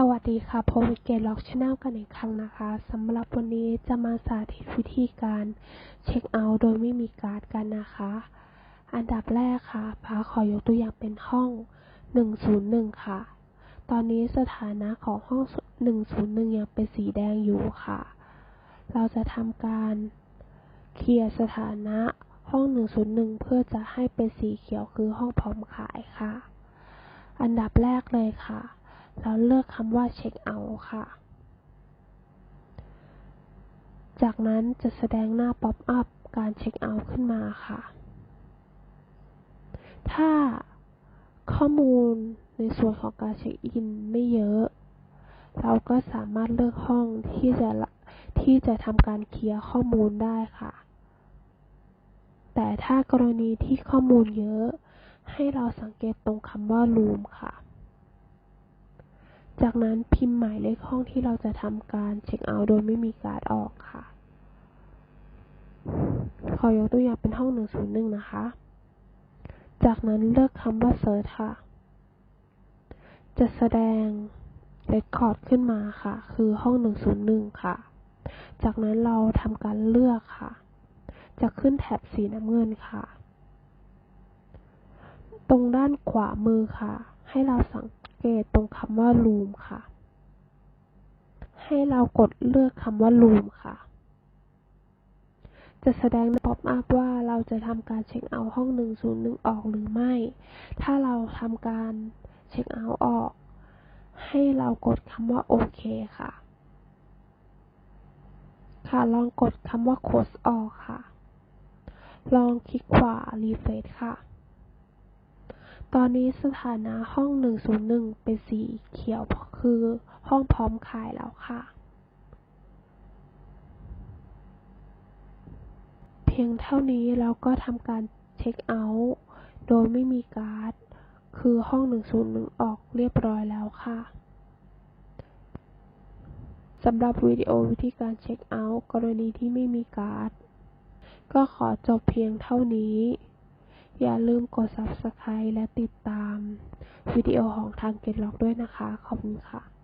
สวัสดีค่ะพบกับเกล็อกชาแนลกันอีกครั้งนะคะสำหรับวันนี้จะมาสาธิตวิธีการเช็คเอาท์โดยไม่มีการ์ดกันนะคะ อันดับแรกค่ะพาขอยกตัวอย่างเป็นห้อง 101 ค่ะ ตอนนี้สถานะของห้อง 101 ยังเป็นสีแดงอยู่ค่ะ เราจะทำการเคลียร์สถานะห้อง 101 เพื่อจะให้เป็นสีเขียวคือห้องพร้อมขายค่ะ อันดับแรกเลยค่ะ เราเลือกคำว่าเช็คเอาท์ค่ะ จากนั้นจะแสดงหน้าป๊อปอัพการเช็คเอาท์ขึ้นมาค่ะ ถ้าข้อมูลในส่วนของการเช็คอินไม่เยอะ เราก็สามารถเลือกห้องที่จะที่จะทำการเคลียร์ข้อมูลได้ค่ะ แต่ถ้ากรณีที่ข้อมูลเยอะ ให้เราสังเกตตรงคำว่า room ค่ะ จากนั้นพิมพ์หมายเลขห้องที่เราจะทำการเช็คเอาท์โดยไม่มีการ์ดออกค่ะ ขอยกตัวอย่างเป็นห้อง 101 นะคะ จากนั้นเลือกคำว่า search ค่ะ จะแสดง record ขึ้นมาค่ะ คือห้อง 101 ค่ะ จากนั้นเราทำการเลือกค่ะ จะขึ้นแถบสีน้ำเงินค่ะ ตรงด้านขวามือค่ะ ให้เราสังเกตตรงคำว่า room ค่ะ ให้เรากดเลือกคำว่า room ค่ะ จะแสดงป๊อปอัพว่าเราจะทำการเช็คเอาท์ห้อง 101 ออกหรือไม่ ถ้าเราทำการเช็คเอาท์ออก ให้เรากดคำว่าโอเคค่ะ ค่ะ ลองกดคำว่า close ออกค่ะ ลองคลิกขวา refresh ค่ะ ตอนนี้สถานะห้อง 101 เป็นสีเขียวคือห้องพร้อมขายแล้วค่ะ เพียงเท่านี้เราก็ทำการเช็คเอาท์โดยไม่มีการ์ด คือห้อง 101 ออกเรียบร้อยแล้วค่ะสำหรับวิดีโอวิธีการเช็คเอาท์กรณีที่ไม่มีการ์ด ก็ขอจบเพียงเท่านี้ อย่าลืมกด Subscribe และติดตามวิดีโอของทางเกตล็อกด้วยนะคะ ขอบคุณค่ะ